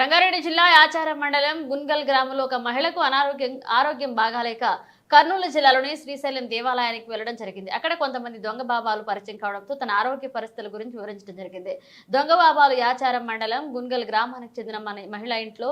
రంగారెడ్డి జిల్లా ఆచారం మండలం గున్గల్ గ్రామంలో ఒక మహిళకు అనారోగ్యం ఆరోగ్యం బాగాలేక కర్నూలు జిల్లాలోని శ్రీశైలం దేవాలయానికి వెళ్ళడం జరిగింది. అక్కడ కొంతమంది దొంగ బాబాలు పరిచయం కావడంతో తన ఆరోగ్య పరిస్థితుల గురించి వివరించడం జరిగింది. దొంగ బాబాలు యాచారం మండలం గున్గల్ గ్రామానికి చెందిన మన మహిళ ఇంట్లో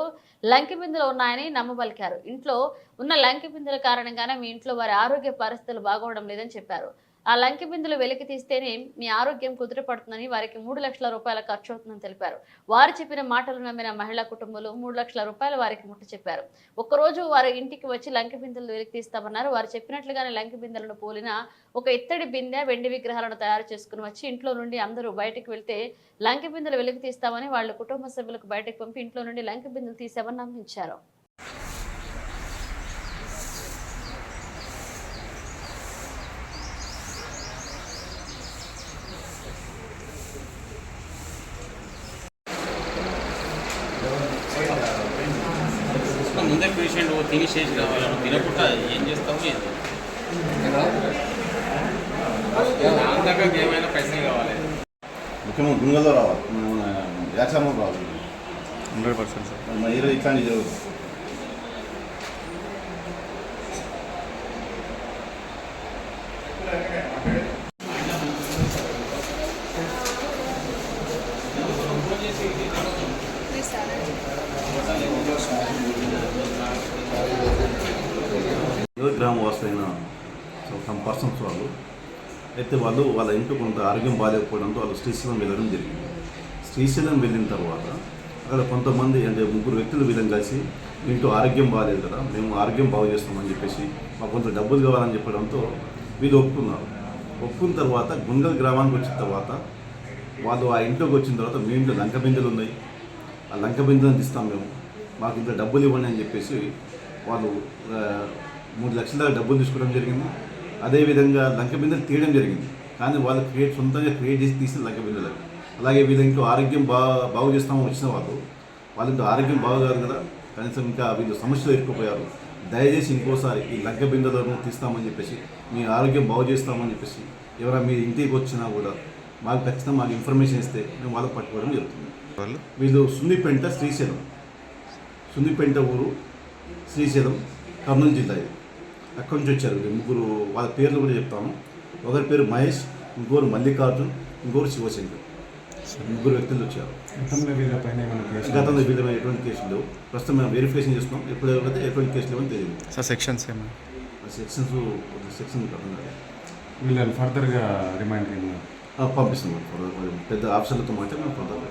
లంకి బిందులు ఉన్నాయని నమ్మబలికారు. ఇంట్లో ఉన్న లంకి బిందుల కారణంగానే మీ ఇంట్లో వారి ఆరోగ్య పరిస్థితులు బాగోవడం లేదని చెప్పారు. ఆ లంకి బిందులు వెలికి తీస్తేనే మీ ఆరోగ్యం కుదుటపడుతుందని వారికి మూడు లక్షల రూపాయల ఖర్చు అవుతుందని తెలిపారు. వారు చెప్పిన మాటలు నమ్మిన మహిళా కుటుంబాలు మూడు లక్షల రూపాయలు వారికి ముట్ట చెప్పారు. ఒక్కరోజు వారి ఇంటికి వచ్చి లంకి బిందులు వెలికి తీస్తామన్నారు. వారు చెప్పినట్లుగానే లంకి బిందెలను పోలిన ఒక ఇత్తడి బిందె వెండి విగ్రహాలను తయారు చేసుకుని వచ్చి ఇంట్లో నుండి అందరూ బయటకు వెళ్తే లంకి బిందెలు వెలికి తీస్తామని వాళ్ళ కుటుంబ సభ్యులకు బయటకు పంపి ఇంట్లో నుండి లంకి బిందెలు తీసామని నమ్మించారు. ముందే పేషెంట్ తిని కావాలి నువ్వు తినకుండా ఏం చేస్తావు ఏంది దాకా ఏమైనా పైసలు కావాలి. ముఖ్యంగా గుంగలో రావాలి. యాచామం రావాలి. Hundred percent sir. ఈరోజు ఇట్లాంటి జరుగుతుంది ఏ గ్రామ వాసులైన సమ్ పర్సన్స్ వాళ్ళు. అయితే వాళ్ళు వాళ్ళ ఇంట్లో కొంత ఆరోగ్యం బాగాలేకపోవడంతో వాళ్ళు శ్రీశైలం వెళ్ళడం జరిగింది. శ్రీశైలం వెళ్ళిన తర్వాత అక్కడ కొంతమంది అంటే ముగ్గురు వ్యక్తులు వీళ్ళని కలిసి ఇంట్లో ఆరోగ్యం బాగాలేదు కదా మేము ఆరోగ్యం బాగు చేస్తామని చెప్పేసి మాకు కొంత డబ్బులు కావాలని చెప్పడంతో వీళ్ళు ఒప్పుకున్నారు. ఒప్పుకున్న తర్వాత గుండెల గ్రామానికి వచ్చిన తర్వాత వాళ్ళు ఆ ఇంట్లోకి వచ్చిన తర్వాత మీ ఇంట్లో లంక బిందెలు ఉన్నాయి. ఆ లంక బిందెలను తీస్తాం మేము. మాకు ఇంత డబ్బులు ఇవ్వండి అని చెప్పేసి వాళ్ళు మూడు లక్షల దాకా డబ్బులు తీసుకోవడం జరిగింది. అదేవిధంగా లంక బిందెలు తీయడం జరిగింది. కానీ వాళ్ళు క్రియేట్ సొంతంగా క్రియేట్ చేసి తీసిన లంక బిందెలు. అలాగే వీళ్ళ ఆరోగ్యం బాగా బాగు చేస్తామని వచ్చిన వాళ్ళు వాళ్ళ ఆరోగ్యం బాగుకాదు కదా కనీసం ఇంకా వీళ్ళు సమస్యలు ఎదుర్కోపోయారు. దయచేసి ఇంకోసారి ఈ లంక బిందెలను తీస్తామని చెప్పేసి మీ ఆరోగ్యం బాగు చేస్తామని చెప్పేసి ఎవరైనా మీ ఇంటికి వచ్చినా కూడా మాకు ఖచ్చితంగా మాకు ఇన్ఫర్మేషన్ ఇస్తే మేము వాళ్ళకి పట్టుకోవడం జరుగుతుంది. వాళ్ళు? వీళ్ళు సున్నిపెంట శ్రీశైలం. సున్నిపెంట ఊరు శ్రీశైలం కర్నూలు జిల్లా ఇది. అక్కడి నుంచి వచ్చారు. వీళ్ళు ముగ్గురు వాళ్ళ పేర్లు కూడా చెప్తాను ఒకరి పేరు మహేష్ ఇంకోరు మల్లికార్జున్ ఇంకోరు శివశంకర్. ముగ్గురు వ్యక్తులు వచ్చారు. గతంలో వీళ్ళపైన ఏమైనా మీద ఎటువంటి కేసులు లేవు. ప్రస్తుతం మేము వెరిఫికేషన్ చేస్తున్నాం. ఎప్పుడు ఎవరైతే ఎటువంటి కేసులు లేవని తెలియదు. సార్ సెక్షన్స్ ఏమైనా సెక్షన్స్ సెక్షన్ అర్థం కాదు వీళ్ళని ఫర్దర్గా రిమైండ్ పంపిస్తున్నాం పెద్ద ఆఫీసర్లతో మాట్లాడి మేము ఫర్దర్